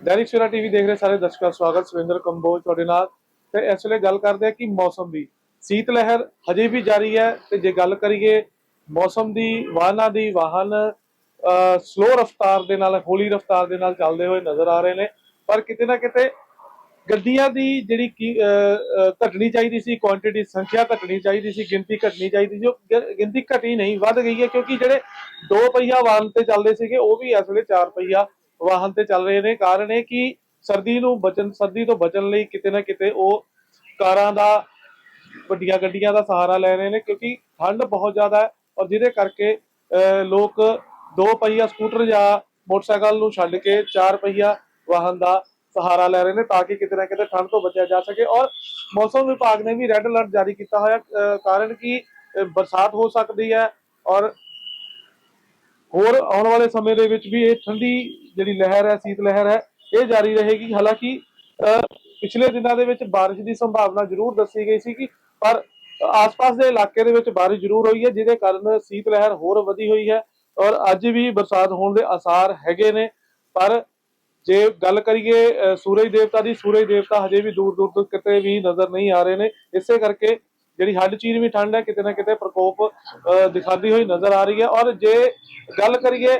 Dainik Savera TV ਦੇਖ ਰਹੇ ਸਾਰੇ ਦਰਸ਼ਕਾਂ ਦਾ ਸਵਾਗਤ, ਸੁਰਿੰਦਰ ਕੰਬੋਜ ਤੁਹਾਡੇ ਨਾਲ। ਤੇ ਇਸ ਵੇਲੇ ਗੱਲ ਕਰਦੇ ਆ ਕਿ ਮੌਸਮ ਦੀ। ਸੀਤ ਲਹਿਰ ਹਜੇ ਵੀ ਜਾਰੀ ਹੈ ਤੇ ਜੇ ਗੱਲ ਕਰੀਏ ਮੌਸਮ ਦੀ, ਵਾਹਨਾਂ ਦੀ, ਵਾਹਨ ਸਲੋ ਰਫ਼ਤਾਰ ਦੇ ਨਾਲ, ਹੌਲੀ ਰਫ਼ਤਾਰ ਦੇ ਨਾਲ ਚੱਲਦੇ ਹੋਏ ਨਜ਼ਰ ਆ ਰਹੇ ਨੇ। ਪਰ ਕਿਤੇ ਨਾ ਕਿਤੇ ਗੱਡੀਆਂ ਦੀ ਜਿਹੜੀ ਕੀ ਘਟਣੀ ਚਾਹੀਦੀ ਸੀ ਕੁਆਂਟੀਟੀ ਸੰਖਿਆ ਘਟਣੀ ਚਾਹੀਦੀ ਸੀ, ਗਿਣਤੀ ਘਟਣੀ ਚਾਹੀਦੀ ਸੀ ਉਹ ਗਿਣਤੀ ਘਟੀ ਨਹੀਂ, ਵੱਧ ਗਈ ਹੈ ਕਿਉਂਕਿ ਜਿਹੜੇ ਦੋ ਪਹੀਆ ਵਾਹਨ ਤੇ ਚੱਲਦੇ ਸੀਗੇ, ਉਹ ਵੀ ਇਸ ਵੇਲੇ ਚਾਰ ਪਹੀਆ ਵਾਹਨ ਤੇ ਚੱਲ ਰਹੇ ਨੇ। ਕਾਰਨ ਇਹ ਕਿ ਸਰਦੀ ਨੂੰ ਬਚਣ ਸਰਦੀ ਤੋਂ ਬਚਣ ਲਈ ਕਿਤੇ ਨਾ ਕਿਤੇ ਉਹ ਕਾਰਾਂ ਦਾ ਵੱਡੀਆਂ ਗੱਡੀਆਂ ਦਾ ਸਹਾਰਾ ਲੈ ਰਹੇ ਨੇ ਕਿਉਂਕਿ ਠੰਡ ਬਹੁਤ ਜ਼ਿਆਦਾ ਹੈ ਔਰ ਜਿਹਦੇ ਕਰਕੇ ਲੋਕ ਦੋ ਪਹੀਆ ਸਕੂਟਰ ਜਾਂ ਮੋਟਰਸਾਈਕਲ ਨੂੰ ਛੱਡ ਕੇ ਚਾਰ ਪਹੀਆ ਵਾਹਨ ਦਾ ਸਹਾਰਾ ਲੈ ਰਹੇ ਨੇ ਤਾਂ ਕਿ ਕਿਤੇ ਨਾ ਕਿਤੇ ਠੰਡ ਤੋਂ ਬਚਿਆ ਜਾ ਸਕੇ। ਔਰ ਮੌਸਮ ਵਿਭਾਗ ਨੇ ਵੀ ਰੈੱਡ ਅਲਰਟ ਜਾਰੀ ਕੀਤਾ ਹੋਇਆ ਅਹ, ਕਾਰਨ ਕਿ ਬਰਸਾਤ ਹੋ ਸਕਦੀ ਹੈ ਔਰ ਹੋਰ ਆਉਣ ਵਾਲੇ ਸਮੇਂ ਦੇ ਵਿੱਚ ਵੀ ਇਹ ਠੰਡੀ ਜਿਹੜੀ ਲਹਿਰ ਹੈ, ਸੀਤ ਲਹਿਰ ਹੈ, ਇਹ ਜਾਰੀ ਰਹੇਗੀ। ਹਾਲਾਂਕਿ ਪਿਛਲੇ ਦਿਨਾਂ ਦੇ ਵਿੱਚ ਬਾਰਿਸ਼ ਦੀ ਸੰਭਾਵਨਾ ਜ਼ਰੂਰ ਦੱਸੀ ਗਈ ਸੀ ਕਿ ਪਰ ਆਸ-ਪਾਸ ਦੇ ਇਲਾਕੇ ਦੇ ਵਿੱਚ ਬਾਰਿਸ਼ ਜ਼ਰੂਰ ਹੋਈ ਹੈ, ਜਿਹਦੇ ਕਾਰਨ ਸੀਤ ਲਹਿਰ ਹੋਰ ਵਧੀ ਹੋਈ ਹੈ ਔਰ ਅੱਜ ਵੀ ਬਰਸਾਤ ਹੋਣ ਦੇ ਆਸਾਰ ਹੈਗੇ ਨੇ। ਪਰ ਜੇ ਗੱਲ ਕਰੀਏ ਸੂਰਜ ਦੇਵਤਾ ਦੀ, ਸੂਰਜ ਦੇਵਤਾ ਹਜੇ ਵੀ ਦੂਰ ਦੂਰ ਤੱਕ ਕਿਤੇ ਵੀ ਨਜ਼ਰ ਨਹੀਂ ਆ ਰਹੇ ਨੇ। ਇਸੇ ਕਰਕੇ ਜਿਹੜੀ ਹੱਡ ਚੀਰ ਵੀ ਠੰਡ ਹੈ ਕਿਤੇ ਨਾ ਕਿਤੇ ਪ੍ਰਕੋਪ ਅਹ, ਦਿਖਾਉਂਦੀ ਹੋਈ ਨਜ਼ਰ ਆ ਰਹੀ ਹੈ। ਔਰ ਜੇ ਗੱਲ ਕਰੀਏ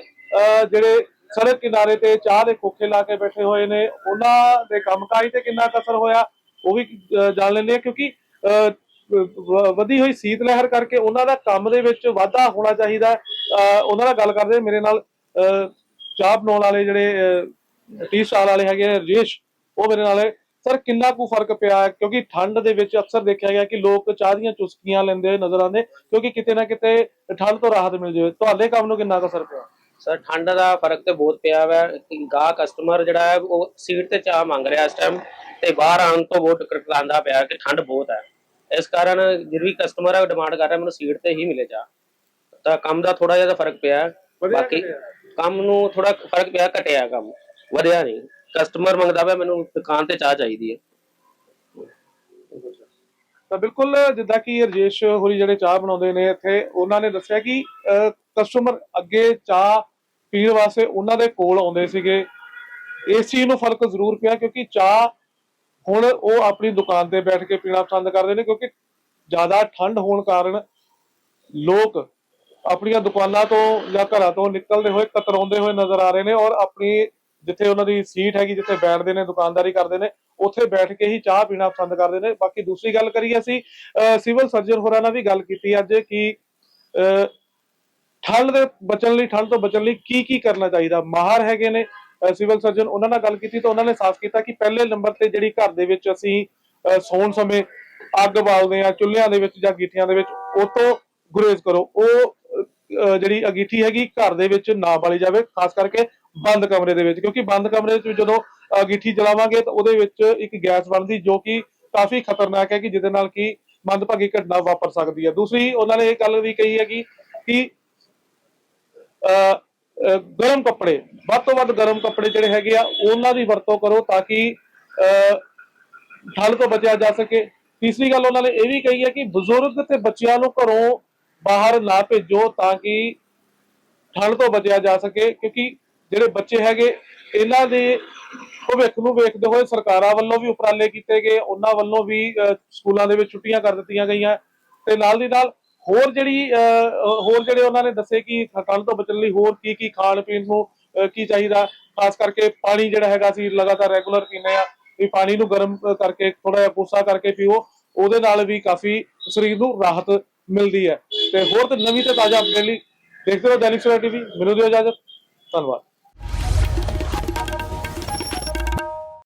ਜਿਹੜੇ ਸੜਕ ਕਿਨਾਰੇ ਤੇ ਚਾਹ ਦੇ ਖੋਖੇ ਲਾ ਕੇ ਬੈਠੇ ਹੋਏ ਨੇ ਉਹਨਾਂ ਦੇ ਕੰਮਕਾਜ ਤੇ ਕਿੰਨਾ ਕੁ ਅਸਰ ਹੋਇਆ ਉਹ ਵੀ ਜਾਣ ਲੈਂਦੇ ਆ ਕਿਉਂਕਿ ਅਹ, ਵਧੀ ਹੋਈ ਸੀਤ ਲਹਿਰ ਕਰਕੇ ਉਹਨਾਂ ਦਾ ਕੰਮ ਦੇ ਵਿੱਚ ਵਾਧਾ ਹੋਣਾ ਚਾਹੀਦਾ ਅਹ, ਉਹਨਾਂ ਨਾਲ ਗੱਲ ਕਰਦੇ ਮੇਰੇ ਨਾਲ ਅਹ, ਚਾਹ ਬਣਾਉਣ ਵਾਲੇ ਜਿਹੜੇ ਟੀ ਸਟਾਲ ਵਾਲੇ ਹੈਗੇ ਆ, ਰਜੇਸ਼ ਉਹ ਮੇਰੇ ਨਾਲ ਸਰ ਕਿੰਨਾ ਕੁ ਫ਼ਰਕ ਪਿਆ? ਕਿਉਂਕਿ ਠੰਡ ਦੇ ਵਿੱਚ ਅਕਸਰ ਦੇਖਿਆ ਗਿਆ ਕਿ ਲੋਕ ਚਾਹ ਦੀਆਂ ਚੁਸਕੀਆਂ ਲੈਂਦੇ ਹੋਏ ਨਜ਼ਰ ਆਉਂਦੇ ਕਿਉਂਕਿ ਕਿਤੇ ਨਾ ਕਿਤੇ ਠੰਡ ਤੋਂ ਰਾਹਤ ਮਿਲ ਜਾਵੇ। ਤੁਹਾਡੇ ਕੰਮ ਨੂੰ ਕਿੰਨਾ ਕੁ ਅਸਰ ਪਿਆ? ਸਰ ਠੰਡ ਦਾ ਫ਼ਰਕ ਤੇ ਬਹੁਤ ਪਿਆ ਵਾ। ਗਾ ਕਸਟਮਰ ਜਿਹੜਾ ਹੈ ਉਹ ਸੀਟ ਤੇ ਚਾਹ ਮੰਗ ਰਿਹਾ ਇਸ ਟਾਈਮ ਤੇ ਬਾਹਰ ਆਉਣ ਤੋਂ ਬਹੁਤ ਕਟਕਾਉਂਦਾ ਪਿਆ ਕਿ ਠੰਡ ਬਹੁਤ ਹੈ। ਇਸ ਕਾਰਨ ਜਿਹੜਾ ਵੀ ਕਸਟਮਰ ਹੈ ਡਿਮਾਂਡ ਕਰ ਰਿਹਾ ਮੈਨੂੰ ਸੀਟ ਤੇ ਹੀ ਮਿਲੇ ਚਾਹ। ਤਾਂ ਕੰਮ ਦਾ ਥੋੜਾ ਜਿਹਾ ਫ਼ਰਕ ਪਿਆ। ਬਾਕੀ। ਕੰਮ ਨੂੰ ਥੋੜਾ ਫ਼ਰਕ ਪਿਆ ਘਟਿਆ ਕੰਮ। ਵਧਿਆ ਨਹੀਂ। ਕਸਟਮਰ ਮੰਗਦਾ ਪਿਆ, ਮੈਨੂੰ ਦੁਕਾਨ ਤੇ ਚਾਹ ਚਾਹੀਦੀ ਹੈ। ਤਾਂ ਬਿਲਕੁਲ, ਜਿੱਦਾਂ ਕਿ ਰਜੇਸ਼ ਹੋਰੀ ਜਿਹੜੇ ਚਾਹ ਬਣਾਉਂਦੇ ਨੇ ਇੱਥੇ, ਉਹਨਾਂ ਨੇ ਦੱਸਿਆ ਕਿ ਕਸਟਮਰ ਅੱਗੇ ਚਾਹ ਪੀਣ ਵਾਸਤੇ ਉਹਨਾਂ ਦੇ ਕੋਲ ਆਉਂਦੇ ਸੀਗੇ। ਇਸ ਚੀਜ਼ ਨੂੰ ਫ਼ਰਕ ਜ਼ਰੂਰ ਪਿਆ, ਕਿਉਂਕਿ ਚਾਹ ਹੁਣ ਉਹ ਆਪਣੀ ਦੁਕਾਨ ਤੇ ਬੈਠ ਕੇ ਪੀਣਾ ਪਸੰਦ ਕਰਦੇ ਨੇ, ਕਿਉਂਕਿ ਜ਼ਿਆਦਾ ਠੰਡ ਹੋਣ ਕਾਰਨ ਲੋਕ ਆਪਣੀਆਂ ਦੁਕਾਨਾਂ ਤੋਂ ਜਾਂ ਘਰਾਂ ਤੋਂ ਨਿਕਲਦੇ ਹੋਏ, ਕਤਰਾਉਂਦੇ ਹੋਏ ਨਜ਼ਰ ਆ ਰਹੇ ਨੇ ਔਰ ਆਪਣੀ ਜਿੱਥੇ ਉਹਨਾਂ ਦੀ ਸੀਟ ਹੈਗੀ, ਜਿੱਥੇ ਬੈਠਦੇ ਨੇ, ਦੁਕਾਨਦਾਰੀ ਕਰਦੇ ਨੇ, ਉੱਥੇ ਬੈਠ ਕੇ ਹੀ ਚਾਹ ਪੀਣਾ ਪਸੰਦ ਕਰਦੇ ਨੇ। ਬਾਕੀ ਦੂਸਰੀ ਗੱਲ ਕਰੀਏ ਅਸੀਂ ਸਿਵਲ ਸਰਜਨ ਹੋਰਾਂ ਨਾਲ ਵੀ ਗੱਲ ਕੀਤੀ ਅੱਜ ਕਿ ਠੰਡ ਦੇ ਬਚਣ ਲਈ ਠੰਡ ਤੋਂ ਬਚਣ ਲਈ ਕੀ ਕੀ ਕਰਨਾ ਚਾਹੀਦਾ? ਮਾਹਰ ਹੈਗੇ ਨੇ ਸਿਵਲ ਸਰਜਨ। ਉਹਨਾਂ ਨਾਲ ਗੱਲ ਕੀਤੀ ਤਾਂ ਉਹਨਾਂ ਨੇ ਸਾਫ਼ ਕੀਤਾ ਕਿ ਪਹਿਲੇ ਨੰਬਰ ਤੇ ਜਿਹੜੀ ਘਰ ਦੇ ਵਿੱਚ ਅਸੀਂ ਸੌਣ ਸਮੇਂ ਅੱਗ ਬਾਲਦੇ ਆ ਚੁੱਲ੍ਹਿਆਂ ਦੇ ਵਿੱਚ ਜਾਂ ਗੀਠੀਆਂ ਦੇ ਵਿੱਚ, ਉਹ ਤੋਂ ਗੁਰੇਜ਼ ਕਰੋ। ਉਹ ਜਿਹੜੀ ਅਗੀਠੀ ਹੈਗੀ ਘਰ ਦੇ ਵਿੱਚ ਨਾ ਬਾਲੀ ਜਾਵੇ ਖਾਸ ਕਰਕੇ ਬੰਦ ਕਮਰੇ ਦੇ ਵਿੱਚ ਕਿਉਂਕਿ ਬੰਦ ਕਮਰੇ ਵਿੱਚ ਜਦੋਂ ਅਗੀਠੀ ਜਲਾਵਾਂਗੇ ਤਾਂ ਉਹਦੇ ਵਿੱਚ ਇੱਕ ਗੈਸ ਬਣਦੀ ਜੋ ਕਿ ਕਾਫੀ ਖਤਰਨਾਕ ਹੈ ਕਿ ਜਿਹਦੇ ਨਾਲ ਕਿ ਮੰਦਭਾਗੀ ਘਟਨਾ ਵਾਪਰ ਸਕਦੀ ਹੈ। ਦੂਸਰੀ ਉਹਨਾਂ ਨੇ ਇਹ ਗੱਲ ਵੀ ਕਹੀ ਹੈ ਕਿ ਕਿ ਅਹ, ਗਰਮ ਕੱਪੜੇ ਵੱਧ ਤੋਂ ਵੱਧ ਗਰਮ ਕੱਪੜੇ ਜਿਹੜੇ ਹੈਗੇ ਆ ਉਹਨਾਂ ਦੀ ਵਰਤੋਂ ਕਰੋ ਤਾਂ ਕਿ ਅਹ, ਠੰਡ ਤੋਂ ਬਚਿਆ ਜਾ ਸਕੇ। ਤੀਸਰੀ ਗੱਲ ਉਹਨਾਂ ਨੇ ਇਹ ਵੀ ਕਹੀ ਹੈ ਕਿ ਬਜ਼ੁਰਗ ਤੇ ਬੱਚਿਆਂ ਨੂੰ ਘਰੋਂ ਬਾਹਰ ਨਾ ਭੇਜੋ ਤਾਂ ਕਿ ਠੰਡ ਤੋਂ ਬਚਿਆ ਜਾ ਸਕੇ ਕਿਉਂਕਿ ਜਿਹੜੇ ਬੱਚੇ ਹੈਗੇ ਇਹਨਾਂ ਦੇ ਭਵਿੱਖ ਨੂੰ ਵੇਖਦੇ ਹੋਏ ਸਰਕਾਰਾਂ ਵੱਲੋਂ ਵੀ ਉਪਰਾਲੇ ਕੀਤੇ ਗਏ ਉਹਨਾਂ ਵੱਲੋਂ ਵੀ ਸਕੂਲਾਂ ਦੇ ਵਿੱਚ ਛੁੱਟੀਆਂ ਕਰ ਦਿੱਤੀਆਂ ਗਈਆਂ ਤੇ ਨਾਲ ਦੀ ਨਾਲ ਹੋਰ ਜਿਹੜੀ ਅਹ, ਹੋਰ ਜਿਹੜੇ ਉਹਨਾਂ ਨੇ ਦੱਸੇ ਕਿ ਠੰਡ ਤੋਂ ਬਚਣ ਲਈ ਹੋਰ ਕੀ ਕੀ ਖਾਣ ਪੀਣ ਨੂੰ ਕੀ ਚਾਹੀਦਾ ਖਾਸ ਕਰਕੇ ਪਾਣੀ ਜਿਹੜਾ ਹੈਗਾ ਸੀ ਲਗਾਤਾਰ ਰੈਗੂਲਰ ਪੀਂਦੇ ਆ ਵੀ ਪਾਣੀ ਨੂੰ ਗਰਮ ਕਰਕੇ ਥੋੜਾ ਜਿਹਾ ਕੋਸਾ ਕਰਕੇ ਪੀਓ ਉਹਦੇ ਨਾਲ ਵੀ ਕਾਫੀ ਸਰੀਰ ਨੂੰ ਰਾਹਤ ਮਿਲਦੀ ਹੈ। ਤੇ ਹੋਰ ਤੇ ਨਵੀਂ ਤੇ ਤਾਜ਼ਾ ਅਪਡੇਟ ਲਈ ਦੇਖਦੇ ਰਹੋ ਦੈਨਿਕ ਸਵੇਰਾ ਟੀਵੀ ਮੈਨੂੰ ਦਿਓ ਇਜਾਜ਼ਤ। ਧੰਨਵਾਦ।